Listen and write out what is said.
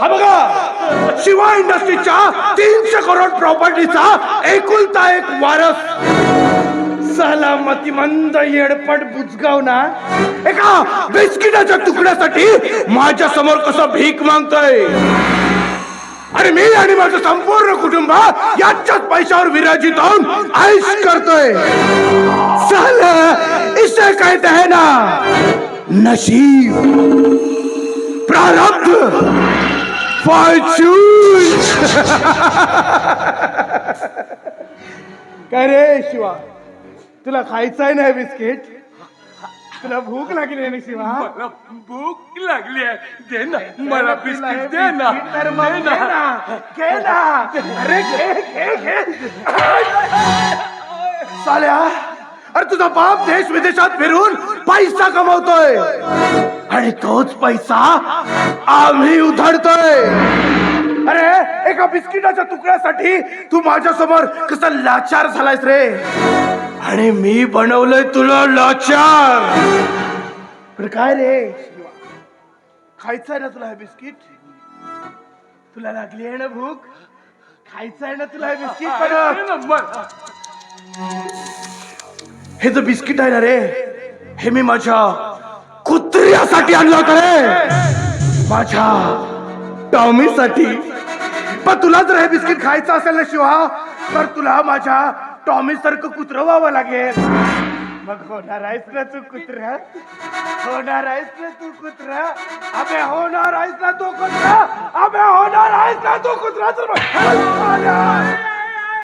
हा बघा. शिवा इंडस्ट्रीच्या तीनशे करोड प्रॉपर्टीचा एकुलता एक वारस. सलामती मंद येडपट बुजगाव ना. एका बिस्किटाच्या तुकड्यासाठी माझ्यासमोर कसं भीक मागतोय. आणि मी आणि माझं संपूर्ण कुटुंब याच्याच पैशावर विराजित होऊन आयुष करतोय. सहल इसे कहते हैं ना नशीब. प्रारब्ध. फॉर्च्यून काय रे शिवा? तुला खायचं आहे ना बिस्किट? तुला भूक लागली आहे ना शिवा? मला भूक लागली आहे. दे ना मला बिस्किट दे ना. तर मग दे घे ना. घे ना. अरे घे घे घे. साल्या अरे तुझा बाप देश विदेशात फिरून पैसा कमवतोय. आणि तोच पैसा आम्ही उधळतोय. अरे एका बिस्किटाच्या तुकड्यासाठी तू माझ्यासमोर कसा लाचार झालायस रे. आणि मी बनवलंय तुला लाचार. काय रे खायचं आहे ना तुला हे बिस्किट? तुला लागली आहे ना भूक? खायचं आहे ना तुला हे बिस्किट पण. हे जे बिस्किट आहे ना रे हे मी माझ्या कुत्र्यासाठी आणलं होतं रे? माझ्या टॉमीसाठी. पण तुला जर हे बिस्किट खायचं असेल ना शिवा तर तुला माझ्या टॉमी सारखं कुत्र व्हावं लागेल. मग होणार आहेस ना तू कुत्र? होणार आहेस ना तू कुत्र? अबे होणार आहेस ना तू कुत्र? अबे होणार आहेस ना तू कुत्र? तर